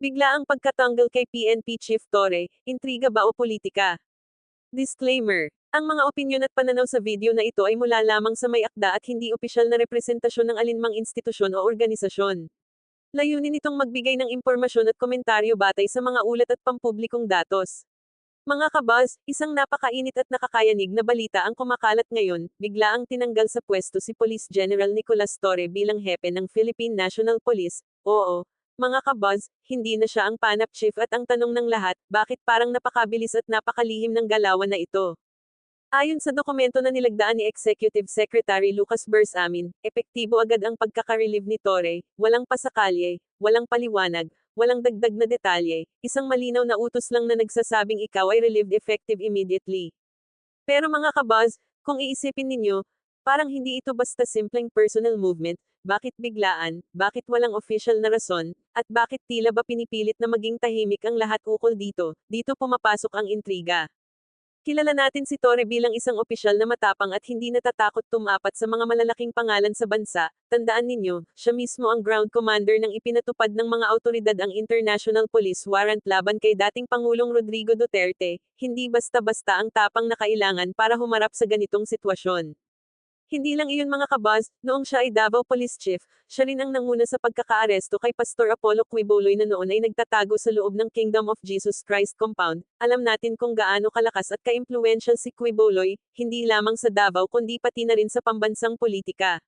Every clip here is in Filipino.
Bigla ang pagkatanggal kay PNP Chief Torre, intriga ba o politika? Disclaimer. Ang mga opinyon at pananaw sa video na ito ay mula lamang sa may akda at hindi opisyal na representasyon ng alinmang institusyon o organisasyon. Layunin itong magbigay ng impormasyon at komentaryo batay sa mga ulat at pampublikong datos. Mga kabaz, isang napakainit at nakakayanig na balita ang kumakalat ngayon, bigla ang tinanggal sa pwesto si Police General Nicolas Torre bilang hepe ng Philippine National Police, oo, mga kabaz, hindi na siya ang panap chief at ang tanong ng lahat, bakit parang napakabilis at napakalihim ng galawan na ito? Ayon sa dokumento na nilagdaan ni Executive Secretary Lucas Bersamin, epektibo agad ang pagkaka-relieve ni Torre, walang pasakalye, walang paliwanag, walang dagdag na detalye, isang malinaw na utos lang na nagsasabing ikaw ay relieved effective immediately. Pero mga kabaz, kung iisipin ninyo, parang hindi ito basta simpleng personal movement, bakit biglaan, bakit walang official na rason, at bakit tila ba pinipilit na maging tahimik ang lahat ukol dito, dito pumapasok ang intriga. Kilala natin si Torre bilang isang opisyal na matapang at hindi natatakot tumapat sa mga malalaking pangalan sa bansa. Tandaan ninyo, siya mismo ang ground commander ng ipinatupad ng mga autoridad ang International Police Warrant laban kay dating Pangulong Rodrigo Duterte, hindi basta-basta ang tapang na kailangan para humarap sa ganitong sitwasyon. Hindi lang iyon mga kabaz, noong siya ay Davao Police Chief, siya rin ang nanguna sa pagkakaaresto kay Pastor Apollo Quiboloy na noon ay nagtatago sa loob ng Kingdom of Jesus Christ compound. Alam natin kung gaano kalakas at kaimpluwensyal si Quiboloy, hindi lamang sa Davao kundi pati na rin sa pambansang politika.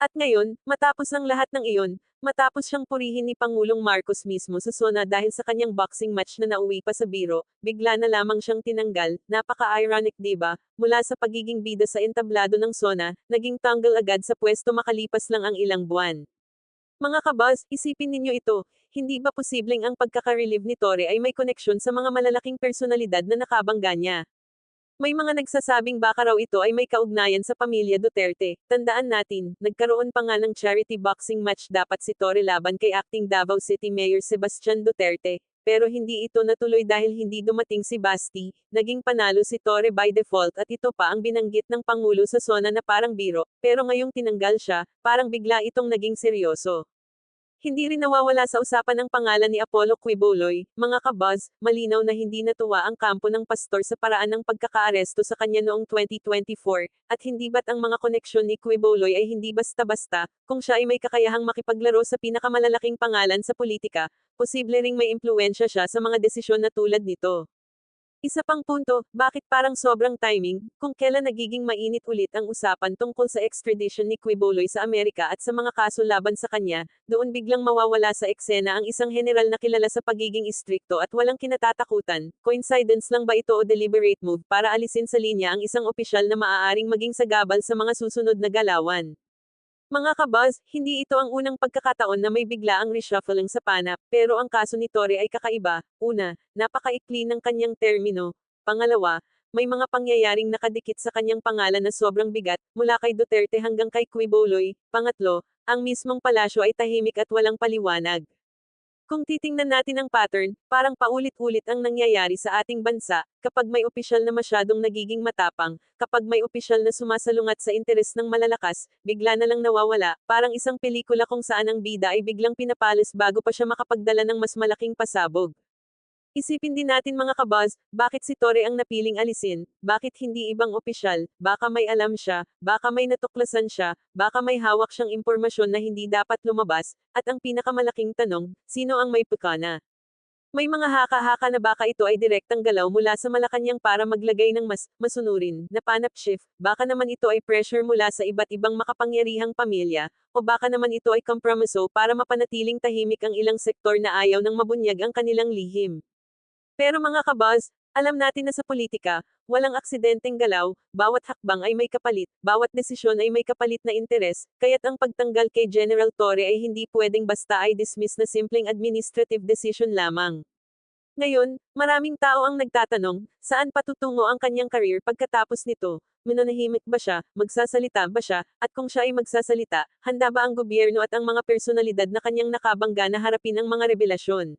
At ngayon, matapos ang lahat ng iyon, matapos siyang purihin ni Pangulong Marcos mismo sa SONA dahil sa kanyang boxing match na nauwi pa sa biro, bigla na lamang siyang tinanggal, napaka-ironic diba, mula sa pagiging bida sa entablado ng SONA, naging tanggal agad sa pwesto makalipas lang ang ilang buwan. Mga kabaz, isipin ninyo ito, hindi ba posibleng ang pagkaka-relieve ni Torre ay may koneksyon sa mga malalaking personalidad na nakabangga niya? May mga nagsasabing baka raw ito ay may kaugnayan sa pamilya Duterte. Tandaan natin, nagkaroon pa nga ng charity boxing match dapat si Torre laban kay acting Davao City Mayor Sebastian Duterte, pero hindi ito natuloy dahil hindi dumating si Basti, naging panalo si Torre by default at ito pa ang binanggit ng Pangulo sa zona na parang biro, pero ngayong tinanggal siya, parang bigla itong naging seryoso. Hindi rin nawawala sa usapan ang pangalan ni Apollo Quiboloy, mga kabaz, malinaw na hindi natuwa ang kampo ng pastor sa paraan ng pagkakaaresto sa kanya noong 2024, at hindi ba't ang mga koneksyon ni Quiboloy ay hindi basta-basta, kung siya ay may kakayahang makipaglaro sa pinakamalalaking pangalan sa politika, posible ring may impluensya siya sa mga desisyon na tulad nito. Isa pang punto, bakit parang sobrang timing, kung kailan nagiging mainit ulit ang usapan tungkol sa extradition ni Quiboloy sa Amerika at sa mga kaso laban sa kanya, doon biglang mawawala sa eksena ang isang general na kilala sa pagiging istrikto at walang kinatatakutan, coincidence lang ba ito o deliberate move para alisin sa linya ang isang opisyal na maaaring maging sagabal sa mga susunod na galawan. Mga kabaz, hindi ito ang unang pagkakataon na may bigla ang reshuffling sa PANAP, pero ang kaso ni Torre ay kakaiba. Una, napakaikli ng kanyang termino. Pangalawa, may mga pangyayaring nakadikit sa kanyang pangalan na sobrang bigat, mula kay Duterte hanggang kay Quiboloy. Pangatlo, ang mismong palasyo ay tahimik at walang paliwanag. Kung titingnan natin ang pattern, parang paulit-ulit ang nangyayari sa ating bansa, kapag may opisyal na masyadong nagiging matapang, kapag may opisyal na sumasalungat sa interes ng malalakas, bigla na lang nawawala, parang isang pelikula kung saan ang bida ay biglang pinapalis bago pa siya makapagdala ng mas malaking pasabog. Isipin din natin mga kabaz, bakit si Torre ang napiling alisin, bakit hindi ibang opisyal, baka may alam siya, baka may natuklasan siya, baka may hawak siyang impormasyon na hindi dapat lumabas, at ang pinakamalaking tanong, sino ang may pekana? May mga haka-haka na baka ito ay direktang galaw mula sa Malacanang para maglagay ng mas masunurin na panap shift, baka naman ito ay pressure mula sa iba't ibang makapangyarihang pamilya, o baka naman ito ay kompromiso para mapanatiling tahimik ang ilang sektor na ayaw ng mabunyag ang kanilang lihim. Pero mga kabaz, alam natin na sa politika, walang aksidenteng galaw, bawat hakbang ay may kapalit, bawat desisyon ay may kapalit na interes, kaya't ang pagtanggal kay General Torre ay hindi pwedeng basta ay dismiss na simpleng administrative decision lamang. Ngayon, maraming tao ang nagtatanong, saan patutungo ang kanyang career pagkatapos nito? Mananahimik ba siya, magsasalita ba siya, at kung siya ay magsasalita, handa ba ang gobyerno at ang mga personalidad na kanyang nakabangga na harapin ang mga revelasyon?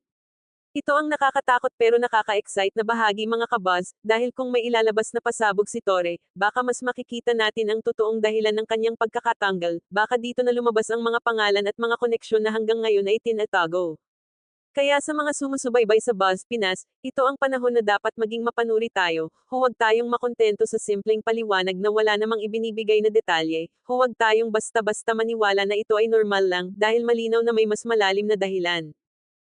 Ito ang nakakatakot pero nakaka-excite na bahagi mga kabaz, dahil kung may ilalabas na pasabog si Torre, baka mas makikita natin ang totoong dahilan ng kanyang pagkakatanggal, baka dito na lumabas ang mga pangalan at mga koneksyon na hanggang ngayon ay tinatago. Kaya sa mga sumusubaybay sa Buzz Pinas, ito ang panahon na dapat maging mapanuri tayo, huwag tayong makontento sa simpleng paliwanag na wala namang ibinibigay na detalye, huwag tayong basta-basta maniwala na ito ay normal lang dahil malinaw na may mas malalim na dahilan.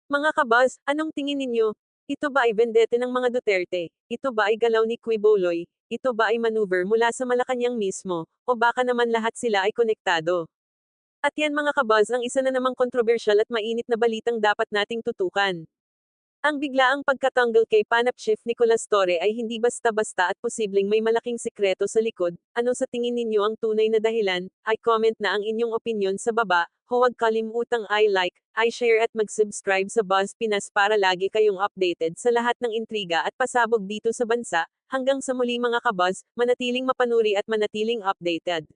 Mga kabaz, anong tingin ninyo? Ito ba ay vendetta ng mga Duterte? Ito ba ay galaw ni Quiboloy? Ito ba ay maneuver mula sa Malacanang mismo? O baka naman lahat sila ay konektado? At yan mga kabaz ang isa na namang kontrobersyal at mainit na balitang dapat nating tutukan. Ang biglaang pagkatanggal kay Panap Chief Nicolas Torre ay hindi basta-basta at posibleng may malaking sikreto sa likod. Ano sa tingin ninyo ang tunay na dahilan? Ay comment na ang inyong opinion sa baba. Huwag kalimutang i-like, i-share at mag-subscribe sa Buzz Pinas para lagi kayong updated sa lahat ng intriga at pasabog dito sa bansa. Hanggang sa muli mga kabaz, manatiling mapanuri at manatiling updated.